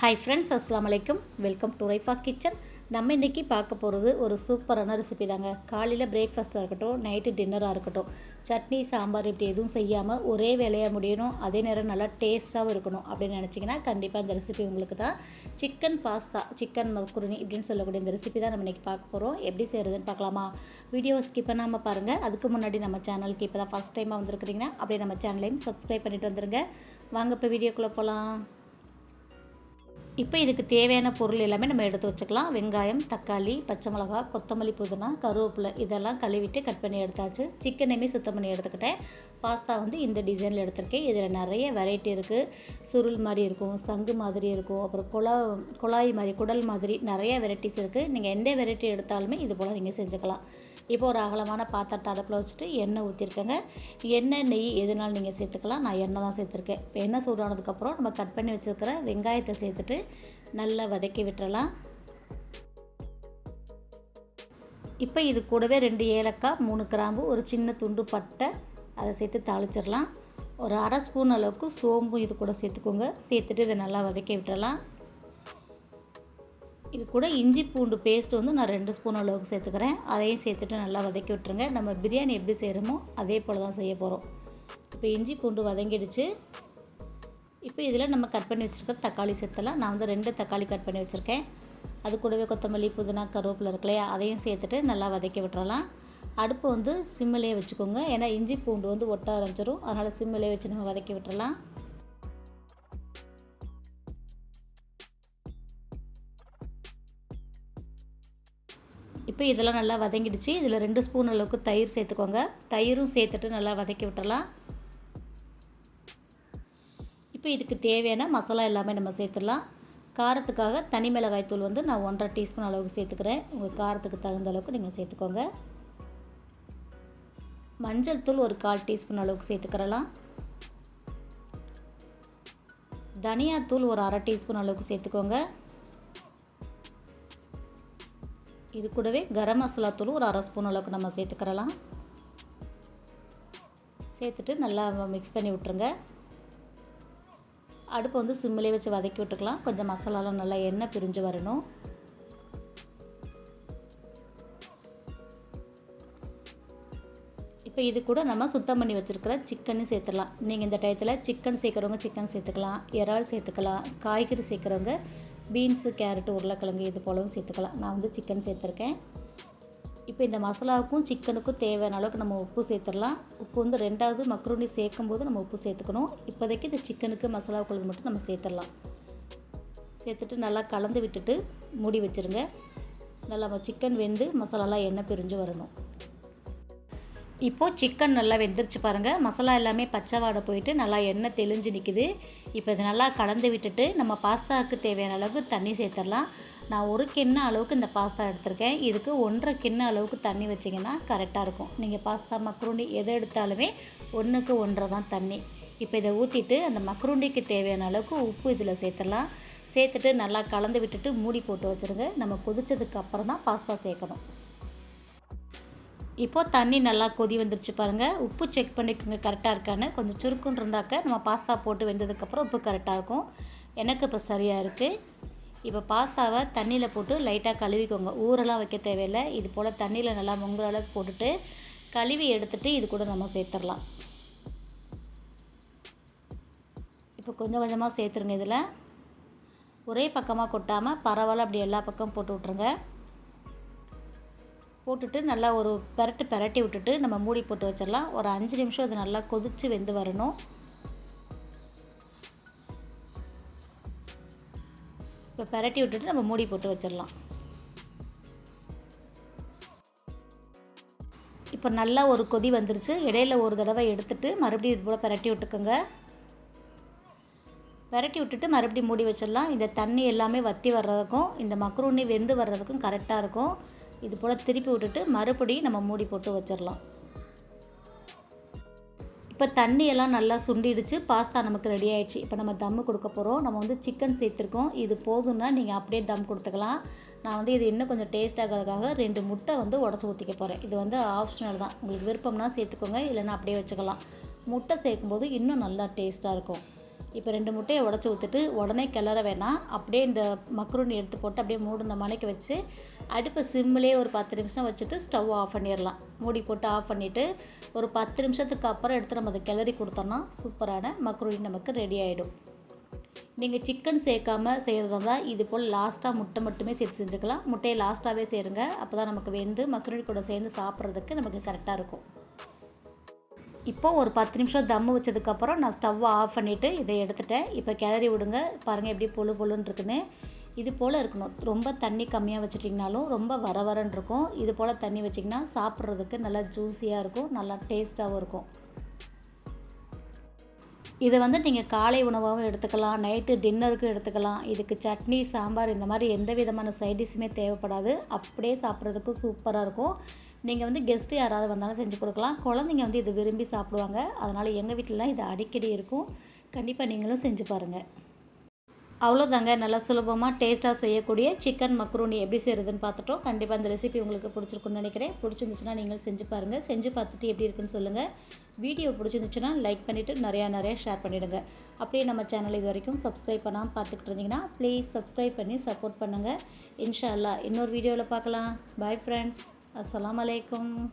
Hi friends அஸ்லாம் வலைக்கும் welcome to Raifa kitchen நம்ம இன்றைக்கி பார்க்க போகிறது ஒரு சூப்பரான ரெசிபி தாங்க. காலையில் பிரேக்ஃபாஸ்ட்டாக இருக்கட்டும் நைட்டு டின்னராக இருக்கட்டும். சட்னி சாம்பார் இப்படி எதுவும் செய்யாமல் ஒரே வேலையாக முடியணும். அதே நேரம் நல்லா டேஸ்ட்டாகவும் இருக்கணும் அப்படின்னு நினச்சிங்கன்னா கண்டிப்பாக இந்த ரெசிபி உங்களுக்கு தான் சிக்கன் பாஸ்தா சிக்கன் மக்குருணி இப்படின்னு சொல்லக்கூடிய இந்த ரெசிபி தான் நம்ம இன்றைக்கி பார்க்க போகிறோம் எப்படி செய்கிறதுன்னு பார்க்கலாமா? வீடியோ ஸ்கிப் பண்ணாமல் பாருங்கள் அதுக்கு முன்னாடி நம்ம சேனலுக்கு இப்போ தான் ஃபஸ்ட் டைமாக வந்திருக்கிறீங்கன்னா அப்படியே நம்ம சேனலையும் சப்ஸ்கிரைப் பண்ணிட்டு வந்துருங்க. வாங்க இப்போ வீடியோக்குள்ளே போகலாம் இப்போ இதுக்கு தேவையான பொருள் எல்லாமே நம்ம எடுத்து வச்சுக்கலாம். வெங்காயம் தக்காளி பச்சை மிளகா கொத்தமல்லி புதினா கருவேப்பிலை இதெல்லாம் கழுவிட்டு கட் பண்ணி எடுத்தாச்சு. சிக்கனையுமே சுத்தம் பண்ணி எடுத்துக்கிட்டேன். பாஸ்தா வந்து இந்த டிசைனில் எடுத்திருக்கேன். இதில் நிறைய வெரைட்டி இருக்குது சுருள் மாதிரி இருக்கும் சங்கு மாதிரி இருக்கும். அப்புறம் குழா குழாய் மாதிரி குடல் மாதிரி நிறைய வெரைட்டிஸ் இருக்குது நீங்கள் எந்த வெரைட்டி எடுத்தாலுமே இது போல் நீங்கள் செஞ்சுக்கலாம். இப்போ ஒரு அகலமான பாத்திரத்தை அடுப்பில் வச்சுட்டு எண்ணெய் ஊற்றிருக்கேங்க எண்ணெய் நெய் எதுனாலும் நீங்கள் சேர்த்துக்கலாம். நான் எண்ணெய் தான் சேர்த்துருக்கேன். இப்போ எண்ணெய் சூடானதுக்கப்புறம் நம்ம கட் பண்ணி வச்சுருக்கிற வெங்காயத்தை சேர்த்துட்டு நல்லா வதக்கி விட்டுறலாம். இப்போ இது கூடவே ரெண்டு ஏலக்காய் மூணு கிராம்பு ஒரு சின்ன துண்டு பட்டை அதை சேர்த்து தாளிச்சிடலாம். ஒரு அரை ஸ்பூன் அளவுக்கு சோம்பும் இது கூட சேர்த்துக்கோங்க. சேர்த்துட்டு இதை நல்லா வதக்கி விட்டுறலாம். இது கூட இஞ்சி பூண்டு பேஸ்ட் வந்து நான் ரெண்டு ஸ்பூன் அளவுக்கு சேர்த்துக்கிறேன். அதையும் சேர்த்துட்டு நல்லா வதக்கி விட்டுருங்க. நம்ம பிரியாணி எப்படி செய்கிறோமோ அதே போல் தான் செய்ய போகிறோம் இப்போ இஞ்சி பூண்டு வதங்கிடுச்சு. இப்போ இதில் நம்ம கட் பண்ணி வச்சுருக்க தக்காளி சேர்த்தலாம் நான் வந்து ரெண்டு தக்காளி கட் பண்ணி வச்சுருக்கேன். அது கூடவே கொத்தமல்லி புதினா கருவேப்பிலை இருக்கு இல்லையா? அதையும் சேர்த்துட்டு நல்லா வதக்கி விட்டுறலாம். அடுப்பு வந்து சிம்மிலே வச்சுக்கோங்க. ஏன்னா இஞ்சி பூண்டு வந்து ஒட்ட ஆரம்பிச்சிடும் அதனால் சிம்மிலே வச்சு நம்ம வதக்கி விட்டுறலாம். இப்போ இதெல்லாம் நல்லா வதங்கிடுச்சு. இதில் ரெண்டு ஸ்பூன் அளவுக்கு தயிர் சேர்த்துக்கோங்க. தயிரும் சேர்த்துட்டு நல்லா வதக்கி விட்டுறலாம் இப்போ இதுக்கு தேவையான மசாலா எல்லாமே நம்ம சேர்த்துடலாம். காரத்துக்காக தனி மிளகாய் தூள் வந்து நான் ஒன்றரை டீஸ்பூன் அளவுக்கு சேர்த்துக்கிறேன். உங்கள் காரத்துக்கு தகுந்த அளவுக்கு நீங்கள் சேர்த்துக்கோங்க. மஞ்சள் தூள் ஒரு கால் டீஸ்பூன் அளவுக்கு சேர்த்துக்கிறலாம். தனியாத்தூள் ஒரு அரை டீஸ்பூன் அளவுக்கு சேர்த்துக்கோங்க. இது கூடவே கரம் மசாலா தூள் ஒரு அரை ஸ்பூன் அளவுக்கு நம்ம சேர்த்துக்கிறலாம். சேர்த்துட்டு நல்லா மிக்ஸ் பண்ணி விட்ருங்க அடுப்பை வந்து சிம்மிலே வச்சு வதக்கி விட்டுக்கலாம். கொஞ்சம் மசாலாலாம் நல்லா எண்ணெய் பிரிஞ்சு வரணும். இப்போ இது கூட நம்ம சுத்தம் பண்ணி வச்சுருக்கிற சிக்கனையும் சேர்த்துடலாம். நீங்கள் இந்த டயத்தில் சிக்கன் சேர்க்குறவங்க சிக்கன் சேர்த்துக்கலாம். இறால் சேர்த்துக்கலாம். காய்கறி சேர்க்குறவங்க பீன்ஸு கேரட்டு உருளைக்கிழங்கு இது போலவும் சேர்த்துக்கலாம். நான் வந்து சிக்கன் சேர்த்துருக்கேன். இப்போ இந்த மசாலாவுக்கும் சிக்கனுக்கும் தேவையான அளவுக்கு நம்ம உப்பு சேர்த்துடலாம். உப்பு வந்து ரெண்டாவது மக்ரூனி சேர்க்கும் போது நம்ம உப்பு சேர்த்துக்கணும். இப்போதைக்கு இந்த சிக்கனுக்கு மசாலாவுக்குள்ளது மட்டும் நம்ம சேர்த்துடலாம். சேர்த்துட்டு நல்லா கலந்து விட்டுட்டு மூடி வச்சுருங்க. நல்லா சிக்கன் வெந்து மசாலாலாம் எண்ணெய் பிரிஞ்சு வரணும். இப்போது சிக்கன் நல்லா வெந்துருச்சு பாருங்கள் மசாலா எல்லாமே பச்சை வாடை போயிட்டு நல்லா எண்ணெய் தெளிஞ்சு நிற்கிது இப்போ இது நல்லா கலந்து விட்டுட்டு நம்ம பாஸ்தாவுக்கு தேவையான அளவுக்கு தண்ணி சேர்த்துடலாம். நான் ஒரு கிண்ண அளவுக்கு இந்த பாஸ்தா எடுத்திருக்கேன். இதுக்கு ஒன்றரை கிண்ண அளவுக்கு தண்ணி வச்சிங்கன்னா கரெக்டாக இருக்கும். நீங்கள் பாஸ்தா மக்ரூண்டி எதை எடுத்தாலுமே ஒன்றுக்கு ஒன்றரை தான் தண்ணி. இப்போ இதை ஊற்றிட்டு அந்த மக்ரூண்டிக்கு தேவையான அளவுக்கு உப்பு இதில் சேர்த்துடலாம். சேர்த்துட்டு நல்லா கலந்து விட்டுட்டு மூடி போட்டு வச்சுருங்க. நம்ம கொதிச்சதுக்கு அப்புறம் தான் பாஸ்தா சேர்க்கணும். இப்போது தண்ணி நல்லா கொதி வந்துருச்சு பாருங்கள் உப்பு செக் பண்ணிக்கோங்க கரெக்டாக இருக்கான்னு. கொஞ்சம் சுருக்குன்னு இருந்தாக்க நம்ம பாஸ்தா போட்டு வெந்ததுக்கப்புறம் உப்பு கரெக்டாக இருக்கும். எனக்கு இப்போ சரியாக இருக்குது இப்போ பாஸ்தாவை தண்ணியில் போட்டு லைட்டாக கழுவிக்கோங்க. ஊரெல்லாம் வைக்க தேவையில்லை. இது போல் தண்ணியில் நல்லா முங்குற அளவுக்கு போட்டுட்டு கழுவி எடுத்துகிட்டு இது கூட நம்ம சேர்த்துடலாம். இப்போ கொஞ்சம் கொஞ்சமாக சேர்த்துருங்க இதில். ஒரே பக்கமாக கொட்டாமல் பரவாயில்ல அப்படி எல்லா பக்கமும் போட்டு விட்ருங்க போட்டுட்டு நல்லா ஒரு பரட்டு பரட்டி விட்டுட்டு நம்ம மூடி போட்டு வச்சிடலாம். ஒரு அஞ்சு நிமிஷம் அது நல்லா கொதித்து வெந்து வரணும். இப்போ பரட்டி விட்டுட்டு நம்ம மூடி போட்டு வச்சிடலாம். இப்போ நல்லா ஒரு கொதி வந்துருச்சு. இடையில ஒரு தடவை எடுத்துட்டு மறுபடியும் இது போல் பரட்டி விட்டுக்கோங்க. பரட்டி விட்டுட்டு மறுபடியும் மூடி வச்சிடலாம். இந்த தண்ணி எல்லாமே வற்றி வர்றதுக்கும் இந்த மக்ரூனி வெந்து வர்றதுக்கும் கரெக்டாக இருக்கும். இது போல் திருப்பி விட்டுட்டு மறுபடியும் நம்ம மூடி போட்டு வச்சிடலாம். இப்போ தண்ணியெல்லாம் நல்லா சுண்டிடுச்சு பாஸ்தா நமக்கு ரெடி ஆயிடுச்சு. இப்போ நம்ம தம்மு கொடுக்க போகிறோம் நம்ம வந்து சிக்கன் சேர்த்துருக்கோம். இது போதும்னா நீங்கள் அப்படியே தம் கொடுத்துக்கலாம். நான் வந்து இது இன்னும் கொஞ்சம் டேஸ்ட் ஆகிறதுக்காக ரெண்டு முட்டை வந்து உடச்சி ஊற்றிக்க போகிறேன் இது வந்து ஆப்ஷனல் தான். உங்களுக்கு விருப்பம்னா சேர்த்துக்கோங்க இல்லைன்னா அப்படியே வச்சுக்கலாம். முட்டை சேர்க்கும்போது இன்னும் நல்லா டேஸ்ட்டாக இருக்கும். இப்போ ரெண்டு முட்டையை உடச்சி ஊற்றிட்டு உடனே கிளற வேணாம். அப்படியே இந்த மக்ரூனி எடுத்து போட்டு அப்படியே மூடின மணிக்கு வச்சு அடுப்பை சிம்மிலே ஒரு பத்து நிமிஷம் வச்சுட்டு ஸ்டவ் ஆஃப் பண்ணிடலாம். மூடி போட்டு ஆஃப் பண்ணிவிட்டு ஒரு பத்து நிமிஷத்துக்கு அப்புறம் எடுத்து நம்ம அதை கிளறி கொடுத்தோம்னா சூப்பரான மக்ரூனி நமக்கு ரெடி ஆகிடும் நீங்கள் சிக்கன் சேர்க்காம செய்கிறதா இருந்தால் இது போல் லாஸ்ட்டாக முட்டை மட்டுமே சேர்த்து செஞ்சுக்கலாம். முட்டையை லாஸ்ட்டாகவே சேருங்க. அப்போ தான் நமக்கு வெந்து மக்ரூனி கூட சேர்ந்து சாப்பிட்றதுக்கு நமக்கு கரெக்டாக இருக்கும். இப்போ ஒரு பத்து நிமிஷம் தம்மு வச்சதுக்கப்புறம் நான் ஸ்டவ்வை ஆஃப் பண்ணிவிட்டு இதை எடுத்துட்டேன். இப்போ கிளறி விடுங்க. பாருங்கள் எப்படி பொழு பொழுன்னு இருக்குன்னு. இது போல் இருக்கணும். ரொம்ப தண்ணி கம்மியாக வச்சிட்டிங்கனாலும் ரொம்ப வர வரன்னு இருக்கும். இது போல் தண்ணி வச்சிங்கன்னா சாப்பிட்றதுக்கு நல்லா ஜூஸியாக இருக்கும். நல்லா டேஸ்ட்டாகவும் இருக்கும். இதை வந்து நீங்கள் காலை உணவாகவும் எடுத்துக்கலாம். நைட்டு டின்னருக்கும் எடுத்துக்கலாம். இதுக்கு சட்னி சாம்பார் இந்த மாதிரி எந்த விதமான சைடிஷுமே தேவைப்படாது. அப்படியே சாப்பிட்றதுக்கும் சூப்பராக இருக்கும். நீங்கள் வந்து கெஸ்ட்டு யாராவது வந்தாலும் செஞ்சு கொடுக்கலாம். குழந்தைங்க வந்து இது விரும்பி சாப்பிடுவாங்க. அதனால் எங்கள் வீட்டிலலாம் இது அடிக்கடி இருக்கும். கண்டிப்பாக நீங்களும் செஞ்சு பாருங்கள் அவ்வளோதாங்க நல்லா சுலபமாக டேஸ்ட்டாக செய்யக்கூடிய சிக்கன் மக்ரூனி எப்படி செய்கிறதுன்னு பார்த்துட்டோம். கண்டிப்பாக அந்த ரெசிபி உங்களுக்கு பிடிச்சிருக்குன்னு நினைக்கிறேன். பிடிச்சிருந்துச்சுன்னா நீங்கள் செஞ்சு பாருங்கள் செஞ்சு பார்த்துட்டு எப்படி இருக்குன்னு சொல்லுங்கள் வீடியோ பிடிச்சிருந்துச்சுன்னா லைக் பண்ணிவிட்டு நிறையா நிறையா ஷேர் பண்ணிவிடுங்க அப்படியே நம்ம சேனல் இது வரைக்கும் சப்ஸ்கிரைப் பண்ணாமல் பார்த்துக்கிட்டு இருந்தீங்கன்னா ப்ளீஸ் சப்ஸ்கிரைப் பண்ணி சப்போர்ட் பண்ணுங்கள் இன்ஷா அல்லா இன்னொரு வீடியோவில் பார்க்கலாம். Bye friends as alaikum